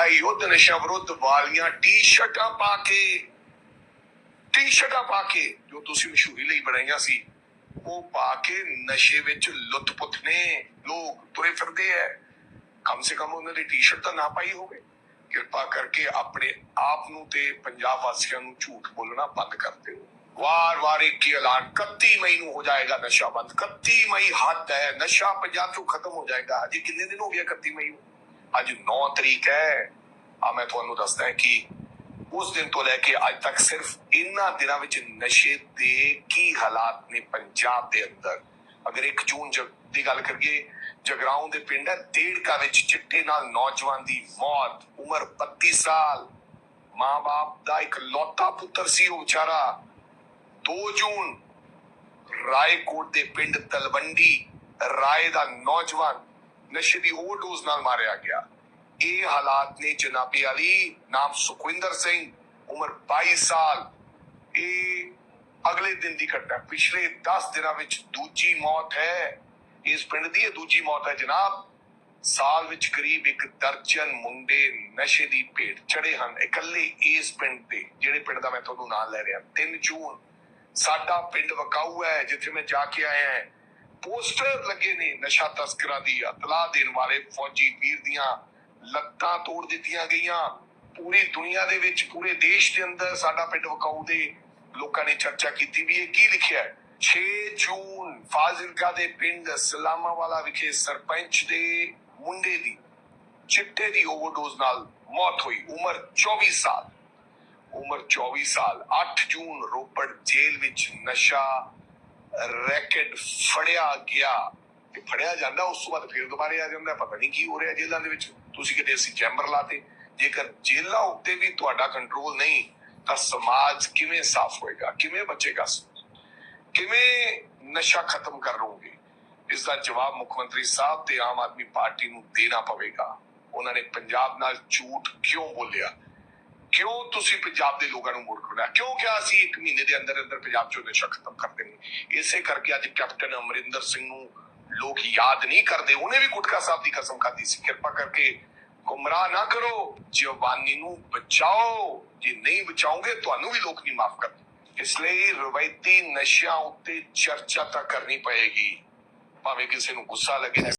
ਤੁਹਾਡਾ ਯੁੱਧ ਨਸ਼ਾ ਵਿਰੁੱਧ ਵਾਲੀਆਂ ਟੀ-ਸ਼ਰਟਾਂ ਪਾ ਕੇ ਟੀ-ਸ਼ਰਟਾਂ ਪਾ ਕੇ ਜੋ ਤੁਸੀਂ ਮਸ਼ਹੂਰੀ ਲਈ ਬਣਾਈਆਂ ਸੀ, ਉਹ ਪਾ ਕੇ ਨਸ਼ੇ ਵਿੱਚ ਲੁੱਟਪੁੱਟ ਨੇ, ਲੋਕ ਤੁਰੇ ਫਿਰਦੇ ਐ। ਕਮ ਸੇ ਕਮ ਉਹਨਾਂ ਦੀ ਟੀ-ਸ਼ਰਟ ਤਾਂ ਨਾ ਪਾਈ ਹੋਵੇ। ਕਿਰਪਾ ਕਰਕੇ ਆਪਣੇ ਆਪ ਨੂੰ ਤੇ ਪੰਜਾਬ ਵਾਸੀਆਂ ਨੂੰ ਝੂਠ ਬੋਲਣਾ ਬੰਦ ਕਰ ਦਿਓ। ਵਾਰ-ਵਾਰ ਇੱਕ ਹੀ ਐਲਾਨ 31 ਮਈ ਨੂੰ ਹੋ ਜਾਏਗਾ ਨਸ਼ਾ ਬੰਦ। 31 ਮਈ ਹੱਦ ਹੈ, ਨਸ਼ਾ ਪੰਜਾਬ ਤੋਂ ਖਤਮ ਹੋ ਜਾਏਗਾ। ਅਜੇ ਕਿੰਨੇ ਦਿਨ ਹੋ ਗਿਆ 31 ਮਈ ਨੂੰ? ਅੱਜ 9 ਤਰੀਕ ਹੈ। ਆ ਮੈਂ ਤੁਹਾਨੂੰ ਦੱਸਦਾ ਹਾਂ ਕਿ ਉਸ ਦਿਨ ਤੋਂ ਲੈ ਕੇ ਅੱਜ ਤੱਕ ਸਿਰਫ ਇਨ੍ਹਾਂ ਦਿਨਾਂ ਵਿੱਚ ਨਸ਼ੇ ਦੇ ਕੀ ਹਾਲਾਤ ਨੇ ਪੰਜਾਬ ਦੇ ਅੰਦਰ। ਅਗਰ 1 ਜੂਨ ਦੀ ਗੱਲ ਕਰੀਏ, ਜਗਰਾਉਂ ਦੇ ਪਿੰਡ ਹੈ ਡੇੜਕਾ ਵਿੱਚ ਚਿੱਟੇ ਨਾਲ ਨੌਜਵਾਨ ਦੀ ਮੌਤ, ਉਮਰ 32 ਸਾਲ। ਮਾਂ-ਬਾਪ ਦਾ ਇੱਕ ਲੌਤਾ ਪੁੱਤਰ ਸੀ ਉਹ ਵਿਚਾਰਾ। 2 ਜੂਨ, ਰਾਏਕੋਟ ਦੇ ਪਿੰਡ ਤਲਵੰਡੀ, ਰਾਏ ਦਾ ਨੌਜਵਾਨ ਨਸ਼ੇ ਦੀ ਓਵਰਡੋਜ਼ ਨਾਲ ਮਾਰਿਆ ਗਿਆ। ਇਹ ਹਾਲਾਤ ਨੇ ਜਨਾਬੀ ਅਲੀ ਨਾਮ ਸੁਖਵਿੰਦਰ ਸਿੰਘ, ਉਮਰ 22 ਸਾਲ। ਇਹ ਅਗਲੇ ਦਿਨ ਦੀ ਘਟਨਾ। ਪਿਛਲੇ 10 ਦਿਨਾਂ ਵਿੱਚ ਦੂਜੀ ਮੌਤ ਹੈ। ਇਸ ਪਿੰਡ ਦੀ ਇਹ ਦੂਜੀ ਮੌਤ ਹੈ ਜਨਾਬ। ਸਾਲ ਵਿੱਚ ਕਰੀਬ ਇੱਕ ਦਰਜਨ ਮੁੰਡੇ ਨਸ਼ੇ ਦੀ ਭੇਟ ਚੜੇ ਹਨ। ਇਕੱਲੇ ਇਸ ਪਿੰਡ ਦੇ, ਜਿਹੜੇ ਪਿੰਡ ਦਾ ਮੈਂ ਤੁਹਾਨੂੰ ਨਾਮ ਲੈ ਰਿਹਾ 3 ਜੂਨ ਸਾਡਾ ਪਿੰਡ ਵਕਾਊ ਹੈ, ਜਿੱਥੇ ਮੈਂ ਜਾ ਕੇ ਆਇਆ ਹਾਂ। ਪੋਸਟਰ ਲੱਗੇ ਨੇ ਨਸ਼ਾ ਤਸਕਰਾਂ ਦੀ ਇਤਲਾਹ ਦੇਣ ਵਾਲੇ ਫੌਜੀ ਵੀਰ ਦੀਆਂ ਲੱਤਾਂ ਤੋੜ ਦਿੱਤੀਆਂ ਗਈਆਂ। ਪੂਰੀ ਦੁਨੀਆ ਦੇ ਵਿੱਚ, ਪੂਰੇ ਦੇਸ਼ ਦੇ ਅੰਦਰ ਸਾਡਾ ਪਿੰਡ ਵਕਾਊ ਦੇ ਲੋਕਾਂ ਨੇ ਚਰਚਾ ਕੀਤੀ ਵੀ ਇਹ ਕੀ ਲਿਖਿਆ ਹੈ? 6 ਜੂਨ ਫਾਜ਼ਿਲਕਾ ਦੇ ਪਿੰਡ ਸਲਾਮਾਵਾਲਾ ਵਿਖੇ ਸਰਪੰਚ ਦੇ ਮੁੰਡੇ ਦੀ, ਚਿੱਟੇ ਦੀ ਓਵਰਡੋਜ਼ ਨਾਲ ਮੌਤ ਹੋਈ। ਉਮਰ 24 ਸਾਲ। ਉਮਰ 24 ਸਾਲ। 8 ਜੂਨ ਰੋਪੜ ਜੇਲ੍ਹ ਵਿੱਚ ਨਸ਼ਾ ਰੈਕਟ ਫੜਿਆ ਗਿਆ। ਤੇ ਫੜਿਆ ਜਾਂਦਾ, ਉਸ ਤੋਂ ਬਾਅਦ ਫਿਰ ਦੁਬਾਰੇ ਆ ਜਾਂਦਾ, ਪਤਾ ਨਹੀਂ ਕੀ ਹੋ ਰਿਹਾ ਜੇਲ੍ਹਾਂ ਦੇ ਵਿੱਚ। ਤੁਸੀਂ ਕਿਤੇ ਅਸੀਂ ਚੈਂਬਰ ਲਾਤੇ। ਜੇਕਰ ਜੇਲ੍ਹਾਂ ਉੱਤੇ ਵੀ ਤੁਹਾਡਾ ਕੰਟਰੋਲ ਨਹੀਂ, ਤਾਂ ਸਮਾਜ ਕਿਵੇਂ ਸਾਫ਼ ਹੋਏਗਾ? ਕਿਵੇਂ ਬਚੇਗਾ ਕਿਵੇਂ ਨਸ਼ਾ ਖਤਮ ਕਰ ਲਓਗੇ ਇਸ ਦਾ ਜਵਾਬ ਮੁੱਖ ਮੰਤਰੀ ਸਾਹਿਬ ਤੇ ਆਮ ਆਦਮੀ ਪਾਰਟੀ ਨੂੰ ਦੇਣਾ ਪਵੇਗਾ। ਉਹਨਾਂ ਨੇ ਪੰਜਾਬ ਨਾਲ ਝੂਠ ਕਿਉਂ ਬੋਲਿਆ? ਕਿਉਂ ਤੁਸੀਂ ਪੰਜਾਬ ਦੇ ਲੋਕਾਂ ਨੂੰ ਮੋੜ ਖੜਿਆ ਕਿਉਂ ਕਿਹਾ ਅਸੀਂ ਇੱਕ ਮਹੀਨੇ ਦੇ ਅੰਦਰ ਅੰਦਰ ਪੰਜਾਬ ਚੋਂ ਨਸ਼ਾ ਖਤਮ ਕਰ ਦੇਣੀ? ਇਸੇ ਕਰਕੇ ਅੱਜ ਕੈਪਟਨ ਅਮਰਿੰਦਰ ਸਿੰਘ ਨੂੰ ਲੋਕ ਯਾਦ ਨਹੀਂ ਕਰਦੇ। ਉਹਨੇ ਵੀ ਗੁਟਕਾ ਸਾਹਿਬ ਦੀ ਕਸਮ ਖਾਧੀ ਸੀ। ਕਿਰਪਾ ਕਰਕੇ ਗੁੰਮਰਾਹ ਨਾ ਕਰੋ, ਜਵਾਨੀ ਨੂੰ ਬਚਾਓ। ਜੇ ਨਹੀਂ ਬਚਾਓਗੇ, ਤੁਹਾਨੂੰ ਵੀ ਲੋਕ ਨਹੀਂ ਮਾਫ ਕਰਦੇ ਇਸ ਲਈ ਰਵਾਇਤੀ ਨਸ਼ਿਆਂ ਉੱਤੇ ਚਰਚਾ ਤਾਂ ਕਰਨੀ ਪਏਗੀ। ਭਾਵੇਂ ਕਿਸੇ ਨੂੰ ਗੁੱਸਾ ਲੱਗੇ।